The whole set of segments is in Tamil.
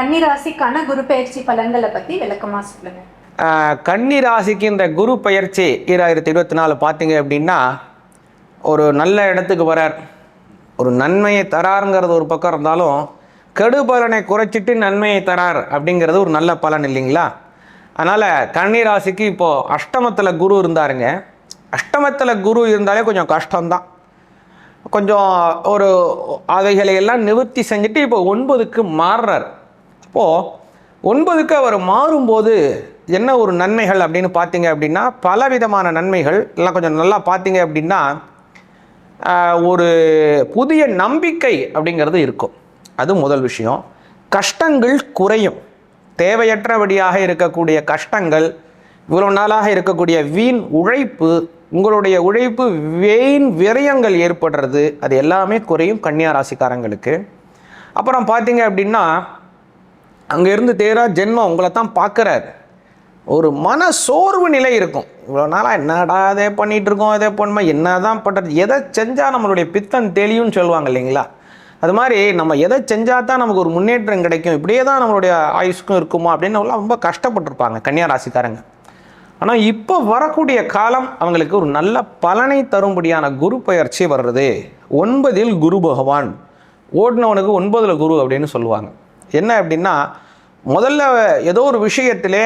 கன்னிராசிக்கான குரு பயிற்சி பலன்களை பத்தி விளக்கமா சொல்லுங்க. கன்னி ராசிக்கு இந்த குரு பயிற்சி ஈராயிரத்தி இருபத்தி நாலு பார்த்தீங்க அப்படின்னா ஒரு நல்ல இடத்துக்கு வரார். ஒரு நன்மையை தராருங்கிறது ஒரு பக்கம் இருந்தாலும் கெடுபலனை குறைச்சிட்டு நன்மையை தரார் அப்படிங்கிறது ஒரு நல்ல பலன் இல்லைங்களா? அதனால் கன்னி ராசிக்கு இப்போது அஷ்டமத்தில் குரு இருந்தாருங்க. அஷ்டமத்தில் குரு இருந்தாலே கொஞ்சம் கஷ்டம்தான். கொஞ்சம் ஒரு அவைகளை எல்லாம் நிவர்த்தி செஞ்சுட்டு இப்போ ஒன்பதுக்கு மாறுறார். இப்போது ஒன்பதுக்கு அவர் மாறும்போது என்ன ஒரு நன்மைகள் அப்படின்னு பார்த்தீங்க அப்படின்னா பலவிதமான நன்மைகள் எல்லாம் கொஞ்சம் நல்லா பார்த்தீங்க அப்படின்னா ஒரு புதிய நம்பிக்கை அப்படிங்கிறது இருக்கும். அது முதல் விஷயம். கஷ்டங்கள் குறையும். தேவையற்றபடியாக இருக்கக்கூடிய கஷ்டங்கள் இவ்வளோ நாளாக இருக்கக்கூடிய வீண் உழைப்பு உங்களுடைய உழைப்பு வீண் விரயங்கள் ஏற்படுறது அது எல்லாமே குறையும் கன்னியா ராசிக்காரங்களுக்கு. அப்புறம் பார்த்தீங்க அப்படின்னா அங்கேருந்து தேரா ஜென்மம் உங்களை தான் பார்க்குறாரு. ஒரு மன சோர்வு நிலை இருக்கும். இவ்வளோ நாளாக என்னடா அதே பண்ணிகிட்டு இருக்கோம் அதே பண்ணுமா என்ன தான் பண்ணுறது எதை செஞ்சால் நம்மளுடைய பித்தம் தெளியும்னு சொல்லுவாங்க இல்லைங்களா? அது மாதிரி நம்ம எதை செஞ்சால் தான் நமக்கு ஒரு முன்னேற்றம் கிடைக்கும். இப்படியே தான் நம்மளுடைய ஆயுஷ்க்கும் இருக்குமா அப்படின்னு ரொம்ப கஷ்டப்பட்டிருப்பாங்க கன்னியா ராசிக்காரங்க. ஆனால் இப்போ வரக்கூடிய காலம் அவங்களுக்கு ஒரு நல்ல பலனை தரும்படியான குரு பயிற்சி வர்றது. ஒன்பதில் குரு பகவான். ஓடினவனுக்கு ஒன்பதில் குரு அப்படின்னு சொல்லுவாங்க. என்ன அப்படின்னா முதல்ல ஏதோ ஒரு விஷயத்திலே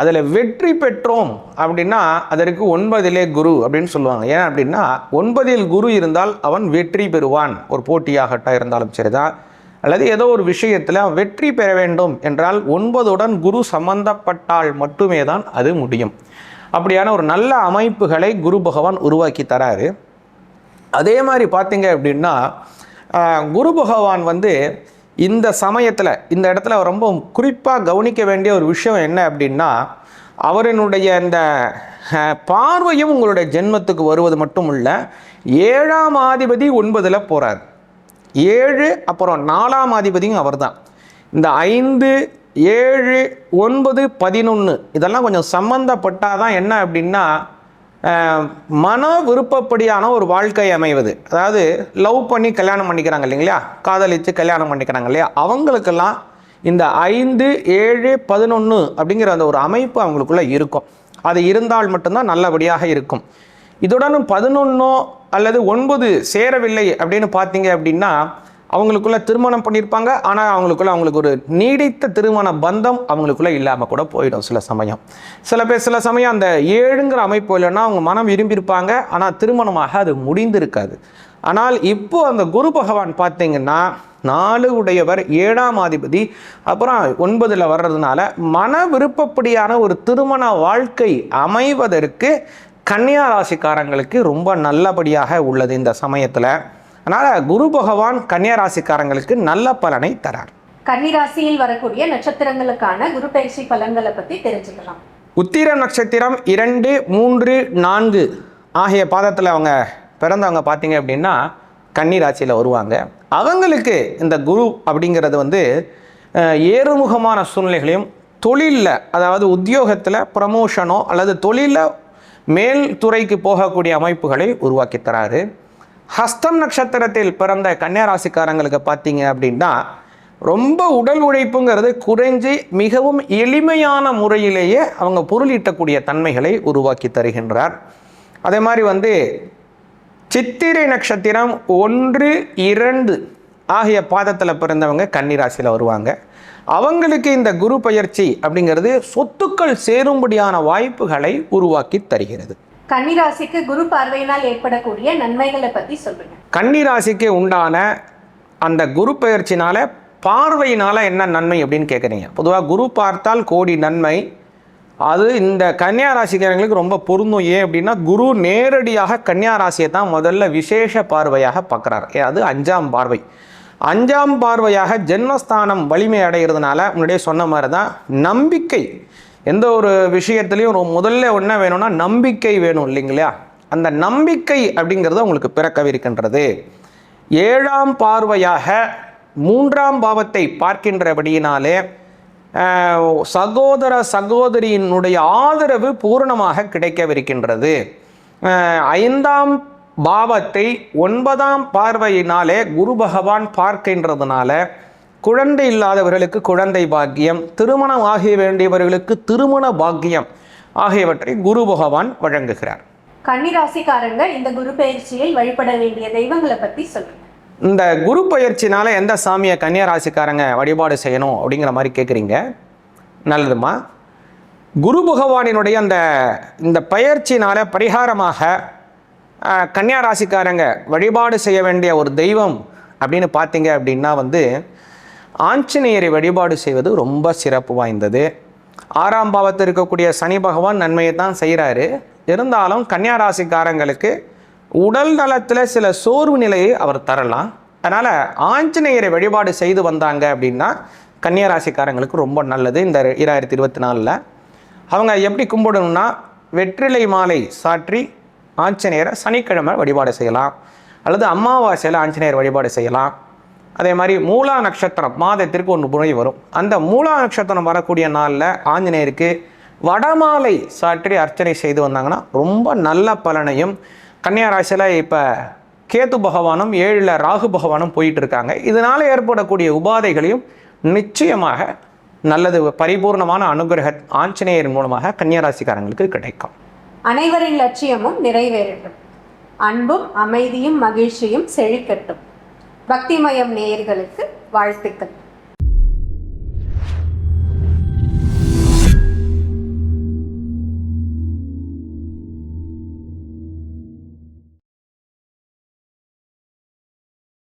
அதில் வெற்றி பெற்றோம் அப்படின்னா அதற்கு ஒன்பதிலே குரு அப்படின்னு சொல்லுவாங்க. ஏன் அப்படின்னா ஒன்பதில் குரு இருந்தால் அவன் வெற்றி பெறுவான். ஒரு போட்டியாகட்டா இருந்தாலும் சரிதான். அல்லது ஏதோ ஒரு விஷயத்தில் அவன் வெற்றி பெற வேண்டும் என்றால் ஒன்பதுடன் குரு சம்பந்தப்பட்டால் மட்டுமே தான் அது முடியும். அப்படியான ஒரு நல்ல அமைப்புகளை குரு பகவான் உருவாக்கி தராரு. அதே மாதிரி பார்த்தீங்க அப்படின்னா குரு பகவான் வந்து இந்த சமயத்தில் இந்த இடத்துல ரொம்ப குறிப்பாக கவனிக்க வேண்டிய ஒரு விஷயம் என்ன அப்படின்னா அவரினுடைய இந்த பார்வையும் உங்களுடைய ஜென்மத்துக்கு வருவது மட்டும் இல்லை ஏழாம் ஆதிபதி ஒன்பதில் போகிறார் ஏழு அப்புறம் நாலாம் அதிபதியும் அவர்தான். இந்த ஐந்து ஏழு ஒன்பது பதினொன்று இதெல்லாம் கொஞ்சம் சம்மந்தப்பட்டால் தான் என்ன அப்படின்னா மன விருப்பப்படியான ஒரு வாழ்க்கை அமைவது. அதாவது லவ் பண்ணி கல்யாணம் பண்ணிக்கிறாங்க இல்லைங்களா? காதலித்து கல்யாணம் பண்ணிக்கிறாங்க இல்லையா? அவங்களுக்கெல்லாம் இந்த ஐந்து ஏழு பதினொன்று அப்படிங்கிற அந்த ஒரு அமைப்பு அவங்களுக்குள்ளே இருக்கும். அது இருந்தால் மட்டும்தான் நல்லபடியாக இருக்கும். இதுடன் பதினொன்றோ அல்லது ஒன்பது சேரவில்லை அப்படின்னு பார்த்தீங்க அப்படின்னா அவங்களுக்குள்ள திருமணம் பண்ணியிருப்பாங்க ஆனால் அவங்களுக்குள்ள அவங்களுக்கு ஒரு நீடித்த திருமண பந்தம் அவங்களுக்குள்ள இல்லாமல் கூட போயிடும் சில சமயம். சில பேர் சில சமயம் அந்த ஏழுங்கிற அமைப்பு இல்லைன்னா அவங்க மனம் விரும்பியிருப்பாங்க. ஆனால் திருமணமாக அது முடிந்திருக்காது. ஆனால் இப்போ அந்த குரு பகவான் பார்த்தீங்கன்னா நாலு உடையவர் ஏழாம் அதிபதி அப்புறம் ஒன்பதில் வர்றதுனால மன விருப்பப்படியான ஒரு திருமண வாழ்க்கை அமைவதற்கு கன்னியா ராசிக்காரங்களுக்கு ரொம்ப நல்லபடியாக உள்ளது இந்த சமயத்தில். அதனால் குரு பகவான் கன்னியா ராசிக்காரங்களுக்கு நல்ல பலனை தரார். கன்னிராசியில் வரக்கூடிய நட்சத்திரங்களுக்கான குரு பயிற்சி பலன்களை பத்தி தெரிஞ்சுக்கலாம். உத்திர நட்சத்திரம் இரண்டு மூன்று நான்கு ஆகிய பாதத்தில் அவங்க பிறந்தவங்க பார்த்தீங்க அப்படின்னா கன்னி ராசியில் வருவாங்க. அவங்களுக்கு இந்த குரு அப்படிங்கிறது வந்து ஏறுமுகமான சூழ்நிலைகளையும் தொழிலில் அதாவது உத்தியோகத்தில் ப்ரமோஷனோ அல்லது தொழிலில் மேல் துறைக்கு போகக்கூடிய அமைப்புகளை உருவாக்கி தராரு. ஹஸ்தம் நட்சத்திரத்தில் பிறந்த கன்னியாராசிக்காரங்களுக்கு பார்த்தீங்க அப்படின்னா ரொம்ப உடல் உழைப்புங்கிறது குறைஞ்சி மிகவும் எளிமையான முறையிலேயே அவங்க பொருளீட்டக்கூடிய தன்மைகளை உருவாக்கி தருகின்றார். அதே மாதிரி வந்து சித்திரை நட்சத்திரம் ஒன்று இரண்டு ஆகிய பாதத்தில் பிறந்தவங்க கன்னிராசியில் வருவாங்க. அவங்களுக்கு இந்த குரு பயிற்சி அப்படிங்கிறது சொத்துக்கள் சேரும்படியான வாய்ப்புகளை உருவாக்கி தருகிறது. கன்னிராசிக்கு குரு பார்வையினால் ஏற்படக்கூடிய நன்மைகளை பத்தி சொல்லுங்க. கன்னிராசிக்கு உண்டான அந்த குரு பயிற்சினால பார்வையினால என்ன நன்மை அப்படின்னு கேட்குறீங்க பொதுவாக குரு பார்த்தால் கோடி நன்மை. அது இந்த கன்னியா ராசிக்காரங்களுக்கு ரொம்ப பொருந்தும். ஏன் அப்படின்னா குரு நேரடியாக கன்னியா ராசியை தான் முதல்ல விசேஷ பார்வையாக பார்க்குறாரு. அது அஞ்சாம் பார்வை. அஞ்சாம் பார்வையாக ஜென்மஸ்தானம் வலிமை அடைகிறதுனால முன்னாடியே சொன்ன மாதிரி தான் நம்பிக்கை. எந்த ஒரு விஷயத்துலையும் முதல்ல என்ன வேணும்னா நம்பிக்கை வேணும் இல்லைங்களா? அந்த நம்பிக்கை அப்படிங்கிறது உங்களுக்கு பிறக்கவிருக்கின்றது ஏழாம் பார்வையாக மூன்றாம் பாவத்தை பார்க்கின்றபடியினாலே சகோதர சகோதரியினுடைய ஆதரவு பூரணமாக கிடைக்கவிருக்கின்றது. ஐந்தாம் பாவத்தை ஒன்பதாம் பார்வையினாலே குரு பகவான் பார்க்கின்றதுனால குழந்தை இல்லாதவர்களுக்கு குழந்தை பாக்கியம் திருமணம் ஆகிய வேண்டியவர்களுக்கு திருமண பாக்கியம் ஆகியவற்றை குரு பகவான் வழங்குகிறார். கன்னிராசிக்காரங்க இந்த குரு பயிற்சியில் வழிபட வேண்டிய தெய்வங்களை பத்தி சொல்லுங்க. இந்த குரு பயிற்சினால எந்த சாமியை கன்னியா ராசிக்காரங்க வழிபாடு செய்யணும் அப்படிங்கிற மாதிரி கேட்குறீங்க நல்லதுமா? குரு பகவானினுடைய அந்த இந்த பயிற்சினால பரிகாரமாக கன்னியா ராசிக்காரங்க வழிபாடு செய்ய வேண்டிய ஒரு தெய்வம் அப்படின்னு பார்த்தீங்க அப்படின்னா வந்து ஆஞ்சநேயரை வழிபாடு செய்வது ரொம்ப சிறப்பு வாய்ந்தது. ஆறாம் பாவத்தில் இருக்கக்கூடிய சனி பகவான் நன்மையை தான் செய்கிறாரு இருந்தாலும் கன்னியா ராசிக்காரங்களுக்கு உடல் நலத்தில் சில சோர்வு நிலையை அவர் தரலாம். அதனால் ஆஞ்சநேயரை வழிபாடு செய்து வந்தாங்க அப்படின்னா கன்னியா ராசிக்காரங்களுக்கு ரொம்ப நல்லது. இந்த இராயிரத்தி இருபத்தி நாலில் அவங்க எப்படி கும்பிடணும்னா வெற்றிலை மாலை சாற்றி ஆஞ்சநேயரை சனிக்கிழமை வழிபாடு செய்யலாம். அல்லது அமாவாசையில் ஆஞ்சநேயர் வழிபாடு செய்யலாம். அதே மாதிரி மூலா நட்சத்திரம் மாதத்திற்கு ஒரு முறை வரும். அந்த மூலா நட்சத்திரம் வரக்கூடிய நாளில் ஆஞ்சநேயருக்கு வடமாலை சாற்றி அர்ச்சனை செய்து வந்தாங்கன்னா ரொம்ப நல்ல பலனையும் கன்னியா ராசியில் இப்போ கேத்து பகவானும் ஏழில் ராகு பகவானும் போயிட்டு இருக்காங்க. இதனால் ஏற்படக்கூடிய உபாதைகளையும் நிச்சயமாக நல்லது பரிபூர்ணமான அனுகிரக ஆஞ்சநேயர் மூலமாக கன்னியாராசிக்காரங்களுக்கு கிடைக்கும். அனைவரின் லட்சியமும் நிறைவேறட்டும். அன்பும் அமைதியும் மகிழ்ச்சியும் செழிக்கட்டும். பக்திமயம் நேயர்களுக்கு வாழ்த்துக்கள்.